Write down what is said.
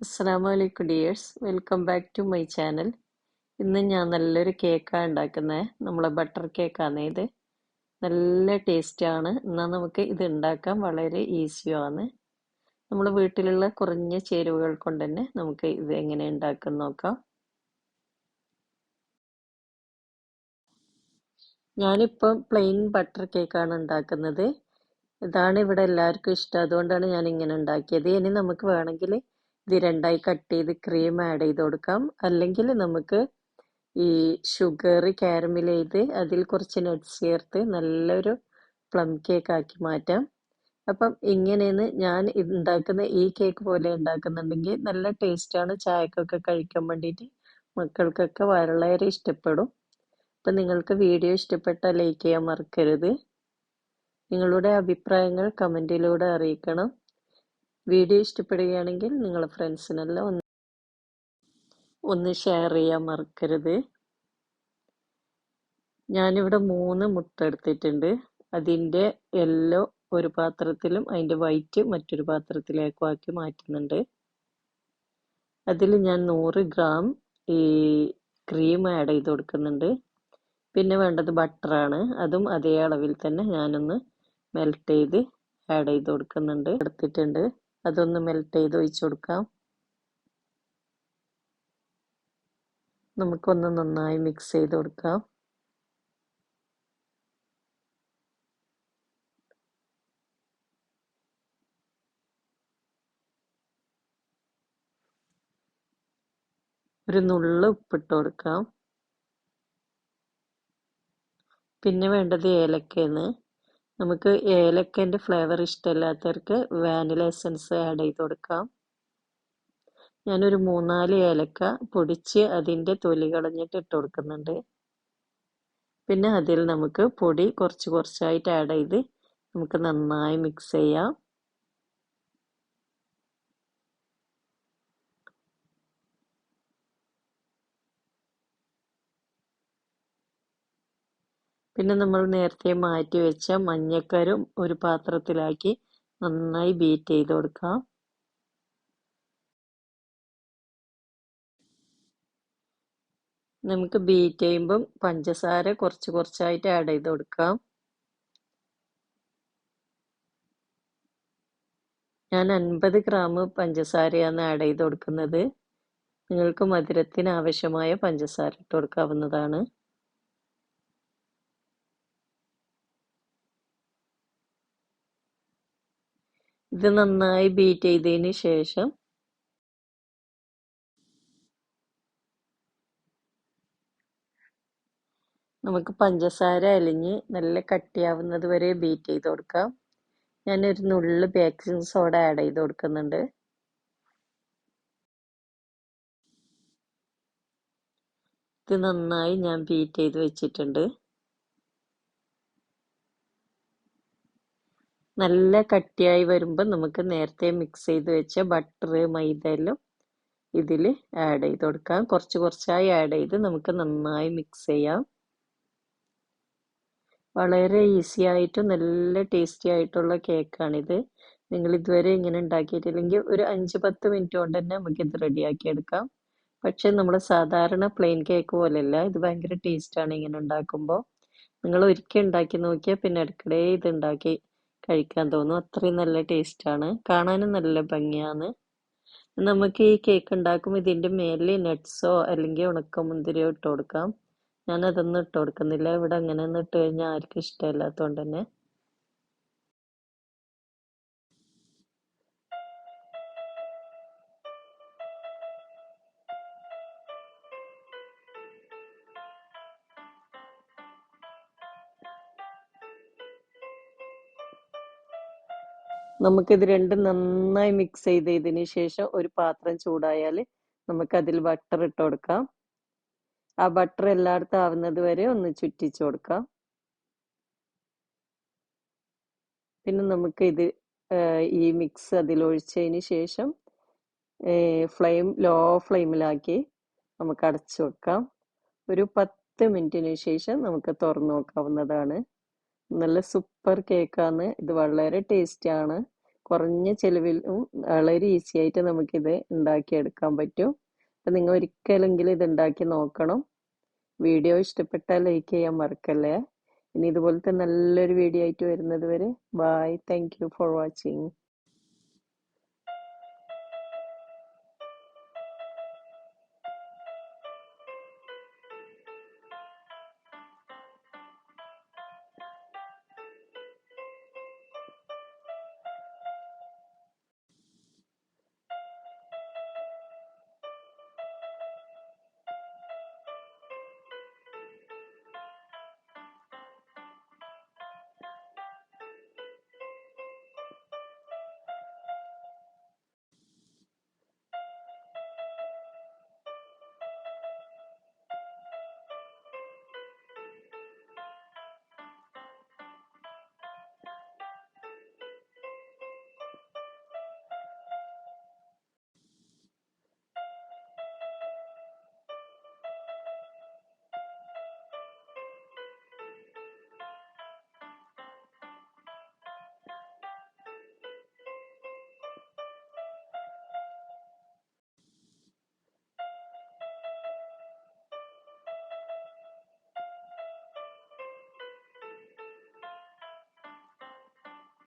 അസ്സാം വലൈക്കും dears. Welcome back to my channel. ഇന്ന് ഞാൻ നല്ലൊരു കേക്കാണ് ഉണ്ടാക്കുന്നത് നമ്മളെ ബട്ടർ കേക്കാണ് ഇത്. നല്ല ടേസ്റ്റാണ്. എന്നാൽ നമുക്ക് ഇത് ഉണ്ടാക്കാൻ വളരെ ഈസിയുമാണ്. നമ്മൾ വീട്ടിലുള്ള കുറഞ്ഞ ചേരുവകൾ കൊണ്ട് തന്നെ നമുക്ക് ഇത് എങ്ങനെ ഉണ്ടാക്കാൻ നോക്കാം. ഞാനിപ്പം പ്ലെയിൻ ബട്ടർ കേക്കാണ് ഉണ്ടാക്കുന്നത്. ഇതാണ് ഇവിടെ എല്ലാവർക്കും ഇഷ്ടം. അതുകൊണ്ടാണ് ഞാൻ ഇങ്ങനെ ഉണ്ടാക്കിയത്. ഇനി നമുക്ക് വേണമെങ്കിൽ ഇത് രണ്ടായി കട്ട് ചെയ്ത് ക്രീം ആഡ് ചെയ്ത് കൊടുക്കാം. അല്ലെങ്കിൽ നമുക്ക് ഈ ഷുഗർ കാരമിൽ ചെയ്ത് അതിൽ കുറച്ച് നട്ട്സ് ചേർത്ത് നല്ലൊരു പ്ലം കേക്ക് ആക്കി മാറ്റാം. അപ്പം ഇങ്ങനെയാണ് ഞാൻ ഉണ്ടാക്കുന്ന ഈ കേക്ക് പോലെ ഉണ്ടാക്കുന്നുണ്ടെങ്കിൽ നല്ല ടേസ്റ്റാണ് ചായക്കൊക്കെ കഴിക്കാൻ വേണ്ടിയിട്ട് മക്കൾക്കൊക്കെ വളരെ ഇഷ്ടപ്പെടും. അപ്പം നിങ്ങൾക്ക് വീഡിയോ ഇഷ്ടപ്പെട്ടാൽ ലൈക്ക് ചെയ്യാൻ മറക്കരുത്. നിങ്ങളുടെ അഭിപ്രായങ്ങൾ കമന്റിലൂടെ അറിയിക്കണം. വീഡിയോ ഇഷ്ടപ്പെടുകയാണെങ്കിൽ നിങ്ങളുടെ ഫ്രണ്ട്സിനെല്ലാം ഒന്ന് ഒന്ന് ഷെയർ ചെയ്യാൻ മറക്കരുത്. ഞാനിവിടെ മൂന്ന് മുട്ട എടുത്തിട്ടുണ്ട്. അതിന്റെ യെല്ലോ ഒരു പാത്രത്തിലും അതിന്റെ വൈറ്റ് മറ്റൊരു പാത്രത്തിലേക്കും ആക്കി മാറ്റുന്നുണ്ട്. അതിൽ ഞാൻ നൂറ് ഗ്രാം ഈ ക്രീം ആഡ് ചെയ്ത് കൊടുക്കുന്നുണ്ട്. പിന്നെ വേണ്ടത് ബട്ടറാണ്. അതും അതേ അളവിൽ തന്നെ ഞാനൊന്ന് മെൽറ്റ് ചെയ്ത് ആഡ് ചെയ്ത് കൊടുക്കുന്നുണ്ട്. എടുത്തിട്ടുണ്ട്. അതൊന്ന് മെൽറ്റ് ചെയ്ത് ഒഴിച്ചു കൊടുക്കാം. നമുക്കൊന്ന് നന്നായി മിക്സ് ചെയ്ത് കൊടുക്കാം. ഒരു നുള്ള് ഉപ്പിട്ട് കൊടുക്കാം. പിന്നെ വേണ്ടത് ഏലക്കയാണ്. നമുക്ക് ഏലക്കന്റെ ഫ്ലേവർ ഇഷ്ടമില്ലാത്തവർക്ക് വാനില എസൻസ് ആഡ് ചെയ്ത് കൊടുക്കാം. ഞാനൊരു മൂന്നാൽ ഏലക്ക പൊടിച്ച് അതിന്റെ തൊലി കളഞ്ഞിട്ട് ഇട്ട് കൊടുക്കുന്നുണ്ട്. പിന്നെ അതിൽ നമുക്ക് പൊടി കുറച്ച് കുറച്ചായിട്ട് ആഡ് ചെയ്ത് നമുക്ക് നന്നായി മിക്സ് ചെയ്യാം. പിന്നെ നമ്മൾ നേരത്തെ മാറ്റി വെച്ച മഞ്ഞക്കരും ഒരു പാത്രത്തിലാക്കി നന്നായി ബീറ്റ് ചെയ്ത് കൊടുക്കാം. നമുക്ക് ബീറ്റ് ചെയ്യുമ്പം പഞ്ചസാര കുറച്ച് കുറച്ചായിട്ട് ആഡ് ചെയ്ത് കൊടുക്കാം. ഞാൻ അൻപത് ഗ്രാം പഞ്ചസാരയാണ് ആഡ് ചെയ്ത് കൊടുക്കുന്നത്. നിങ്ങൾക്ക് മധുരത്തിന് ആവശ്യമായ പഞ്ചസാര ഇട്ട് കൊടുക്കാവുന്നതാണ്. ഇത് നന്നായി ബീറ്റ് ചെയ്തതിന് ശേഷം നമുക്ക് പഞ്ചസാര അലിഞ്ഞ് നല്ല കട്ടിയാവുന്നത് വരെ ബീറ്റ് ചെയ്ത് കൊടുക്കാം. ഞാനൊരു നുള്ളു ബേക്കിംഗ് സോഡ ആഡ് ചെയ്ത് കൊടുക്കുന്നുണ്ട്. ഇത് നന്നായി ഞാൻ ബീറ്റ് ചെയ്ത് വെച്ചിട്ടുണ്ട്. നല്ല കട്ടിയായി വരുമ്പോൾ നമുക്ക് നേരത്തെ മിക്സ് ചെയ്ത് വെച്ച ബട്ടർ മൈദ എല്ലാം ഇതിൽ ആഡ് ചെയ്ത് കൊടുക്കാം. കുറച്ച് കുറച്ചായി ആഡ് ചെയ്ത് നമുക്ക് നന്നായി മിക്സ് ചെയ്യാം. വളരെ ഈസി ആയിട്ടും നല്ല ടേസ്റ്റി ആയിട്ടുള്ള കേക്കാണിത് നിങ്ങൾ ഇതുവരെ ഇങ്ങനെ ഉണ്ടാക്കിയിട്ടില്ലെങ്കിൽ ഒരു അഞ്ച് പത്ത് മിനിറ്റ് കൊണ്ട് തന്നെ നമുക്കിത് റെഡിയാക്കി എടുക്കാം. പക്ഷെ നമ്മൾ സാധാരണ പ്ലെയിൻ കേക്ക് പോലെയല്ല ഇത് ഭയങ്കര ടേസ്റ്റാണ് ഇങ്ങനെ ഉണ്ടാക്കുമ്പോൾ നിങ്ങൾ ഒരിക്കൽ ഉണ്ടാക്കി നോക്കിയാൽ പിന്നെ ഇടയ്ക്കിടെ ഇത് ഉണ്ടാക്കി കഴിക്കാൻ തോന്നും അത്രയും നല്ല ടേസ്റ്റാണ് കാണാനും നല്ല ഭംഗിയാണ്. നമുക്ക് ഈ കേക്ക് ഉണ്ടാക്കുമ്പോൾ ഇതിന്റെ മേലിൽ നട്ട്സോ അല്ലെങ്കിൽ ഉണക്കമുന്തിരിയോ ഇട്ട് കൊടുക്കാം. ഞാൻ അതൊന്നും ഇട്ട് കൊടുക്കുന്നില്ല. ഇവിടെ അങ്ങനെ ഒന്നും ഇട്ട് കഴിഞ്ഞാൽ ആർക്കും ഇഷ്ടമില്ലാത്തതുകൊണ്ട് തന്നെ. നമുക്കിത് രണ്ടും നന്നായി മിക്സ് ചെയ്തതിന് ശേഷം ഒരു പാത്രം ചൂടായാൽ നമുക്കതിൽ ബട്ടർ ഇട്ട് കൊടുക്കാം. ആ ബട്ടർ എല്ലായിടത്തും ആവുന്നത് വരെ ഒന്ന് ചുറ്റിച്ചു കൊടുക്കാം. പിന്നെ നമുക്ക് ഇത് ഈ മിക്സ് അതിൽ ഒഴിച്ചതിന് ശേഷം ഫ്ലെയിം ലോ ഫ്ലെയിമിലാക്കി നമുക്ക് അടച്ചു വെക്കാം. ഒരു പത്ത് മിനിറ്റിന് ശേഷം നമുക്ക് തുറന്നു നോക്കാവുന്നതാണ്. നല്ല സൂപ്പർ കേക്കാണ് ഇത് വളരെ ടേസ്റ്റിയാണ് കുറഞ്ഞ ചെലവിലും വളരെ ഈസി ആയിട്ട് നമുക്കിത് ഉണ്ടാക്കിയെടുക്കാൻ പറ്റും. അപ്പം നിങ്ങൾ ഒരിക്കലെങ്കിലും ഇത് ഉണ്ടാക്കി നോക്കണം. വീഡിയോ ഇഷ്ടപ്പെട്ടാൽ ലൈക്ക് ചെയ്യാൻ മറക്കല്ലേ? ഇനി ഇതുപോലത്തെ നല്ലൊരു വീഡിയോ ആയിട്ട് വരുന്നത് വരെ ബായ് താങ്ക് ഫോർ വാച്ചിങ്